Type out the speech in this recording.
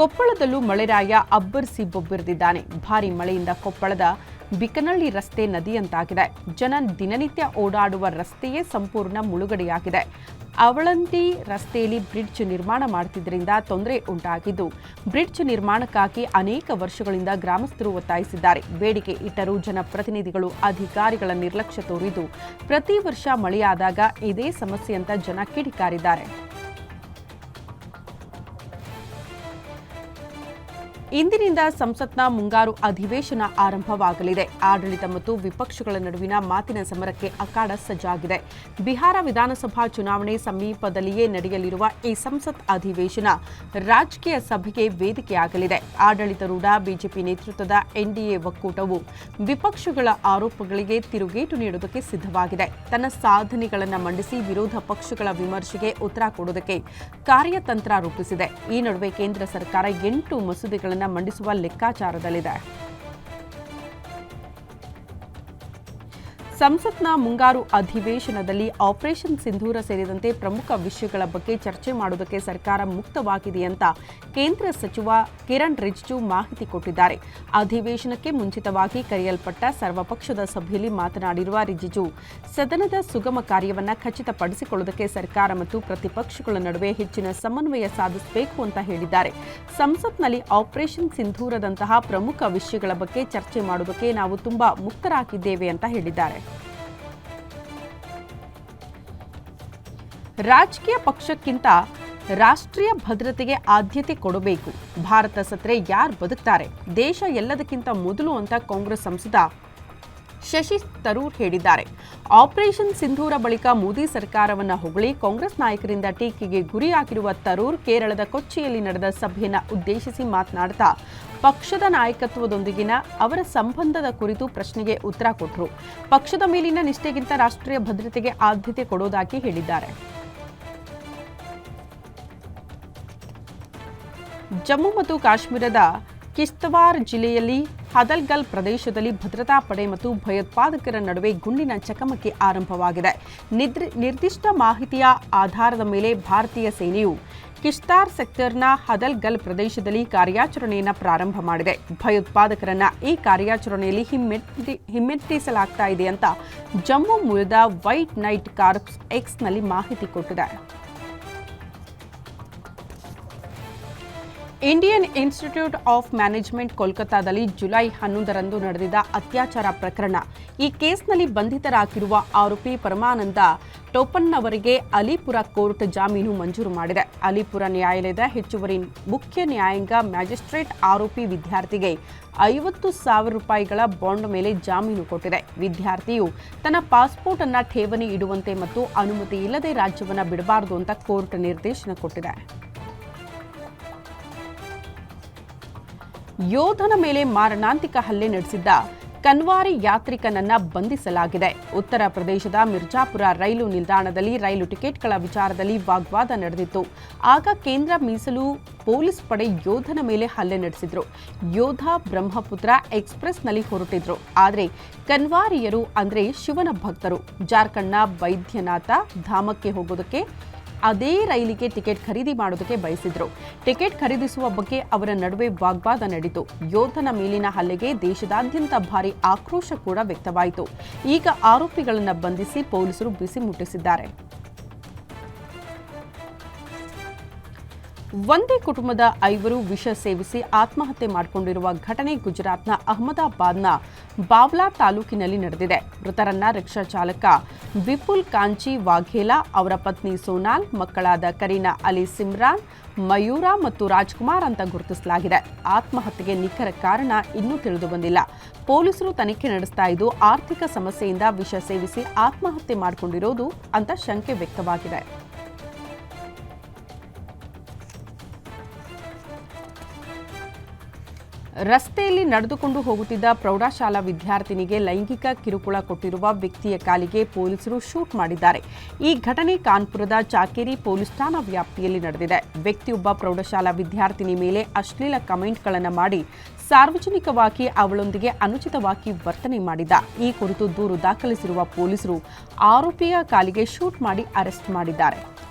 ಕೊಪ್ಪಳದಲ್ಲೂ ಮಳೆರಾಯ ಅಬ್ಬರಿಸಿ ಬೊಬ್ಬಿರಿದಿದ್ದಾನೆ. ಭಾರಿ ಮಳೆಯಿಂದ ಕೊಪ್ಪಳದ ಬಿಕನಳ್ಳಿ ರಸ್ತೆ ನದಿಯಂತಾಗಿದೆ. ಜನ ದಿನನಿತ್ಯ ಓಡಾಡುವ ರಸ್ತೆಯೇ ಸಂಪೂರ್ಣ ಮುಳುಗಡೆಯಾಗಿದೆ. ಅವಳಂತಿ ರಸ್ತೆಯಲ್ಲಿ ಬ್ರಿಡ್ಜ್ ನಿರ್ಮಾಣ ಮಾಡುತ್ತಿದ್ದರಿಂದ ತೊಂದರೆ ಉಂಟಾಗಿದ್ದು, ಬ್ರಿಡ್ಜ್ ನಿರ್ಮಾಣಕ್ಕಾಗಿ ಅನೇಕ ವರ್ಷಗಳಿಂದ ಗ್ರಾಮಸ್ಥರು ಒತ್ತಾಯಿಸಿದ್ದಾರೆ. ಬೇಡಿಕೆ ಇಟ್ಟರೂ ಜನಪ್ರತಿನಿಧಿಗಳು ಅಧಿಕಾರಿಗಳ ನಿರ್ಲಕ್ಷ್ಯ ತೋರಿದ್ದು, ಪ್ರತಿ ವರ್ಷ ಮಳೆಯಾದಾಗ ಇದೇ ಸಮಸ್ಯೆ ಅಂತ ಜನ ಕಿಡಿಕಾರಿದ್ದಾರೆ. ಇಂದಿನಿಂದ ಸಂಸತ್ನ ಮುಂಗಾರು ಅಧಿವೇಶನ ಆರಂಭವಾಗಲಿದೆ. ಆಡಳಿತ ಮತ್ತು ವಿಪಕ್ಷಗಳ ನಡುವಿನ ಮಾತಿನ ಸಮರಕ್ಕೆ ಅಖಾಡ ಸಜ್ಜಾಗಿದೆ. ಬಿಹಾರ ವಿಧಾನಸಭಾ ಚುನಾವಣೆ ಸಮೀಪದಲ್ಲಿಯೇ ನಡೆಯಲಿರುವ ಈ ಸಂಸತ್ ಅಧಿವೇಶನ ರಾಜಕೀಯ ಸಭೆಗೆ ವೇದಿಕೆಯಾಗಲಿದೆ. ಆಡಳಿತಾರೂಢ ಬಿಜೆಪಿ ನೇತೃತ್ವದ ಎನ್ಡಿಎ ಒಕ್ಕೂಟವು ವಿಪಕ್ಷಗಳ ಆರೋಪಗಳಿಗೆ ತಿರುಗೇಟು ನೀಡುವುದಕ್ಕೆ ಸಿದ್ಧವಾಗಿದೆ. ತನ್ನ ಸಾಧನೆಗಳನ್ನು ಮಂಡಿಸಿ ವಿರೋಧ ಪಕ್ಷಗಳ ವಿಮರ್ಶೆಗೆ ಉತ್ತರ ಕೊಡುವುದಕ್ಕೆ ಕಾರ್ಯತಂತ್ರ ರೂಪಿಸಿದೆ. ಈ ನಡುವೆ ಕೇಂದ್ರ ಸರ್ಕಾರ ಎಂಟು ಮಸೂದೆಗಳನ್ನು ಮಂಡಿಸುವ ಲೆಕ್ಕಾಚಾರದಲ್ಲಿದೆ. ಸಂಸತ್ನ ಮುಂಗಾರು ಅಧಿವೇಶನದಲ್ಲಿ ಆಪರೇಷನ್ ಸಿಂಧೂರ ಸೇರಿದಂತೆ ಪ್ರಮುಖ ವಿಷಯಗಳ ಬಗ್ಗೆ ಚರ್ಚೆ ಮಾಡುವುದಕ್ಕೆ ಸರ್ಕಾರ ಮುಕ್ತವಾಗಿದೆ ಅಂತ ಕೇಂದ್ರ ಸಚಿವ ಕಿರಣ್ ರಿಜಿಜು ಮಾಹಿತಿ ಕೊಟ್ಟಿದ್ದಾರೆ. ಅಧಿವೇಶನಕ್ಕೆ ಮುಂಚಿತವಾಗಿ ಕರೆಯಲ್ಪಟ್ಟ ಸರ್ವಪಕ್ಷದ ಸಭೆಯಲ್ಲಿ ಮಾತನಾಡಿರುವ ರಿಜಿಜು, ಸದನದ ಸುಗಮ ಕಾರ್ಯವನ್ನು ಖಚಿತಪಡಿಸಿಕೊಳ್ಳುವುದಕ್ಕೆ ಸರ್ಕಾರ ಮತ್ತು ಪ್ರತಿಪಕ್ಷಗಳ ನಡುವೆ ಹೆಚ್ಚಿನ ಸಮನ್ವಯ ಸಾಧಿಸಬೇಕು ಅಂತ ಹೇಳಿದ್ದಾರೆ. ಸಂಸತ್ನಲ್ಲಿ ಆಪರೇಷನ್ ಸಿಂಧೂರದಂತಹ ಪ್ರಮುಖ ವಿಷಯಗಳ ಬಗ್ಗೆ ಚರ್ಚೆ ಮಾಡುವುದಕ್ಕೆ ನಾವು ತುಂಬಾ ಮುಕ್ತರಾಗಿದ್ದೇವೆ ಅಂತ ಹೇಳಿದ್ದಾರೆ. ರಾಜಕೀಯ ಪಕ್ಷಕ್ಕಿಂತ ರಾಷ್ಟ್ರೀಯ ಭದ್ರತೆಗೆ ಆದ್ಯತೆ ಕೊಡಬೇಕು. ಭಾರತ ಸತ್ರೆ ಯಾರು ಬದುಕ್ತಾರೆ? ದೇಶ ಎಲ್ಲದಕ್ಕಿಂತ ಮೊದಲು ಅಂತ ಕಾಂಗ್ರೆಸ್ ಸಂಸದ ಶಶಿ ತರೂರ್ ಹೇಳಿದ್ದಾರೆ. ಆಪರೇಷನ್ ಸಿಂಧೂರ ಬಳಿಕ ಮೋದಿ ಸರ್ಕಾರವನ್ನು ಹೊಗಳಿ ಕಾಂಗ್ರೆಸ್ ನಾಯಕರಿಂದ ಟೀಕೆಗೆ ಗುರಿಯಾಗಿರುವ ತರೂರ್ ಕೇರಳದ ಕೊಚ್ಚಿಯಲ್ಲಿ ನಡೆದ ಸಭೆಯನ್ನು ಉದ್ದೇಶಿಸಿ ಮಾತನಾಡ್ತಾ ಪಕ್ಷದ ನಾಯಕತ್ವದೊಂದಿಗಿನ ಅವರ ಸಂಬಂಧದ ಕುರಿತು ಪ್ರಶ್ನೆಗೆ ಉತ್ತರ ಕೊಟ್ಟರು ಪಕ್ಷದ ಮೇಲಿನ ನಿಷ್ಠೆಗಿಂತ ರಾಷ್ಟ್ರೀಯ ಭದ್ರತೆಗೆ ಆದ್ಯತೆ ಕೊಡೋದಾಗಿ ಹೇಳಿದ್ದಾರೆ. ಜಮ್ಮು ಮತ್ತು ಕಾಶ್ಮೀರದ ಕಿಶ್ತವಾರ್ ಜಿಲ್ಲೆಯಲ್ಲಿ ಹದಲ್ಗಲ್ ಪ್ರದೇಶದಲ್ಲಿ ಭದ್ರತಾ ಪಡೆ ಮತ್ತು ಭಯೋತ್ಪಾದಕರ ನಡುವೆ ಗುಂಡಿನ ಚಕಮಕಿ ಆರಂಭವಾಗಿದೆ. ನಿರ್ದಿಷ್ಟ ಮಾಹಿತಿಯ ಆಧಾರದ ಮೇಲೆ ಭಾರತೀಯ ಸೇನೆಯು ಕಿಶ್ತಾರ್ ಸೆಕ್ಟರ್ನ ಹದಲ್ಗಲ್ ಪ್ರದೇಶದಲ್ಲಿ ಕಾರ್ಯಾಚರಣೆಯನ್ನು ಪ್ರಾರಂಭ ಮಾಡಿದೆ. ಭಯೋತ್ಪಾದಕರನ್ನ ಈ ಕಾರ್ಯಾಚರಣೆಯಲ್ಲಿ ಹಿಮ್ಮೆಟ್ಟಿ, ಹಿಮ್ಮೆಟ್ಟಿಸಲಾಗ್ತಾ ಇದೆ ಅಂತ ಜಮ್ಮು ಮೂಲದ ವೈಟ್ ನೈಟ್ ಕಾರ್ಪ್ಸ್ ಎಕ್ಸ್ನಲ್ಲಿ ಮಾಹಿತಿ ಕೊಟ್ಟಿದೆ ಇಂಡಿಯನ್ ಇನ್ಸ್ಟಿಟ್ಯೂಟ್ ಆಫ್ ಮ್ಯಾನೇಜ್ಮೆಂಟ್ ಕೋಲ್ಕತ್ತಾದಲ್ಲಿ ಜುಲೈ ಹನ್ನೊಂದರಂದು ನಡೆದಿದ್ದ ಅತ್ಯಾಚಾರ ಪ್ರಕರಣ. ಈ ಕೇಸ್ನಲ್ಲಿ ಬಂಧಿತರಾಗಿರುವ ಆರೋಪಿ ಪರಮಾನಂದ ಟೋಪನ್ನವರಿಗೆ ಅಲಿಪುರ ಕೋರ್ಟ್ ಜಾಮೀನು ಮಂಜೂರು ಮಾಡಿದೆ. ಅಲಿಪುರ ನ್ಯಾಯಾಲಯದ ಹೆಚ್ಚುವರಿ ಮುಖ್ಯ ನ್ಯಾಯಾಂಗ ಮ್ಯಾಜಿಸ್ಟ್ರೇಟ್ ಆರೋಪಿ ವಿದ್ಯಾರ್ಥಿಗೆ ಐವತ್ತು ಸಾವಿರ ರೂಪಾಯಿಗಳ ಬಾಂಡ್ ಮೇಲೆ ಜಾಮೀನು ಕೊಟ್ಟಿದೆ. ವಿದ್ಯಾರ್ಥಿಯು ತನ್ನ ಪಾಸ್ಪೋರ್ಟ್ ಅನ್ನ ಠೇವಣಿ ಇಡುವಂತೆ ಮತ್ತು ಅನುಮತಿ ಇಲ್ಲದೆ ರಾಜ್ಯವನ್ನು ಬಿಡಬಾರದು ಅಂತ ಕೋರ್ಟ್ ನಿರ್ದೇಶನ ಕೊಟ್ಟಿದೆ. ಯೋಧನ ಮೇಲೆ ಮಾರಣಾಂತಿಕ ಹಲ್ಲೆ ನಡೆಸಿದ್ದ ಕನ್ವಾರಿ ಯಾತ್ರಿಕನನ್ನ ಬಂಧಿಸಲಾಗಿದೆ. ಉತ್ತರ ಪ್ರದೇಶದ ಮಿರ್ಜಾಪುರ ರೈಲು ನಿಲ್ದಾಣದಲ್ಲಿ ರೈಲು ಟಿಕೆಟ್ಗಳ ವಿಚಾರದಲ್ಲಿ ವಾಗ್ವಾದ ನಡೆದಿತ್ತು. ಆಗ ಕೇಂದ್ರ ಮೀಸಲು ಪೊಲೀಸ್ ಪಡೆ ಯೋಧನ ಮೇಲೆ ಹಲ್ಲೆ ನಡೆಸಿದ್ರು. ಯೋಧ ಬ್ರಹ್ಮಪುತ್ರ ಎಕ್ಸ್ಪ್ರೆಸ್ನಲ್ಲಿ ಹೊರಟಿದ್ರು. ಆದರೆ ಕನ್ವಾರಿಯರು ಅಂದರೆ ಶಿವನ ಭಕ್ತರು. ಜಾರ್ಖಂಡ್ನ ವೈದ್ಯನಾಥ ಧಾಮಕ್ಕೆ ಹೋಗೋದಕ್ಕೆ ಅದೇ ರೈಲಿಗೆ ಟಿಕೆಟ್ ಖರೀದಿ ಮಾಡೋದಕ್ಕೆ ಬಯಸಿದ್ರು. ಟಿಕೆಟ್ ಖರೀದಿಸುವ ಬಗ್ಗೆ ಅವರ ನಡುವೆ ವಾಗ್ವಾದ ನಡೆಯಿತು. ಯೋಧನ ಮೇಲಿನ ಹಲ್ಲೆಗೆ ದೇಶದಾದ್ಯಂತ ಭಾರಿ ಆಕ್ರೋಶ ಕೂಡ ವ್ಯಕ್ತವಾಯಿತು. ಈಗ ಆರೋಪಿಗಳನ್ನು ಬಂಧಿಸಿ ಪೊಲೀಸರು ಬಿಸಿ ಮುಟ್ಟಿಸಿದ್ದಾರೆ. ಒಂದೇ ಕುಟುಂಬದ ಐವರು ವಿಷ ಸೇವಿಸಿ ಆತ್ಮಹತ್ಯೆ ಮಾಡಿಕೊಂಡಿರುವ ಘಟನೆ ಗುಜರಾತ್ನ ಅಹಮದಾಬಾದ್ನ ಬಾವ್ಲಾ ತಾಲೂಕಿನಲ್ಲಿ ನಡೆದಿದೆ. ಮೃತರನ್ನ ರಿಕ್ಷಾ ಚಾಲಕ ವಿಪುಲ್ ಕಾಂಚಿ ವಾಘೇಲಾ, ಅವರ ಪತ್ನಿ ಸೋನಾಲ್, ಮಕ್ಕಳಾದ ಕರೀನಾ ಅಲಿ ಸಿಮ್ರಾನ್, ಮಯೂರ ಮತ್ತು ರಾಜ್ಕುಮಾರ್ ಅಂತ ಗುರುತಿಸಲಾಗಿದೆ. ಆತ್ಮಹತ್ಯೆಗೆ ನಿಖರ ಕಾರಣ ಇನ್ನೂ ತಿಳಿದು ಬಂದಿಲ್ಲ. ಪೊಲೀಸರು ತನಿಖೆ ನಡೆಸ್ತಾ ಇದ್ದು ಆರ್ಥಿಕ ಸಮಸ್ಯೆಯಿಂದ ವಿಷ ಸೇವಿಸಿ ಆತ್ಮಹತ್ಯೆ ಮಾಡಿಕೊಂಡಿರೋದು ಅಂತ ಶಂಕೆ ವ್ಯಕ್ತವಾಗಿದೆ. ರಸ್ತೆಯಲ್ಲಿ ನಡೆದುಕೊಂಡು ಹೋಗುತ್ತಿದ್ದ ಪ್ರೌಢಶಾಲಾ ವಿದ್ಯಾರ್ಥಿನಿಗೆ ಲೈಂಗಿಕ ಕಿರುಕುಳ ಕೊಟ್ಟಿರುವ ವ್ಯಕ್ತಿಯ ಕಾಲಿಗೆ ಪೊಲೀಸರು ಶೂಟ್ ಮಾಡಿದ್ದಾರೆ. ಈ ಘಟನೆ ಕಾನ್ಪುರದ ಚಾಕೇರಿ ಪೊಲೀಸ್ ಠಾಣಾ ವ್ಯಾಪ್ತಿಯಲ್ಲಿ ನಡೆದಿದೆ. ವ್ಯಕ್ತಿಯೊಬ್ಬ ಪ್ರೌಢಶಾಲಾ ವಿದ್ಯಾರ್ಥಿನಿ ಮೇಲೆ ಅಶ್ಲೀಲ ಕಮೆಂಟ್ಗಳನ್ನು ಮಾಡಿ ಸಾರ್ವಜನಿಕವಾಗಿ ಅವಳೊಂದಿಗೆ ಅನುಚಿತವಾಗಿ ವರ್ತನೆ ಮಾಡಿದ್ದ. ಈ ಕುರಿತು ದೂರು ದಾಖಲಿಸಿರುವ ಪೊಲೀಸರು ಆರೋಪಿಯ ಕಾಲಿಗೆ ಶೂಟ್ ಮಾಡಿ ಅರೆಸ್ಟ್ ಮಾಡಿದ್ದಾರೆ.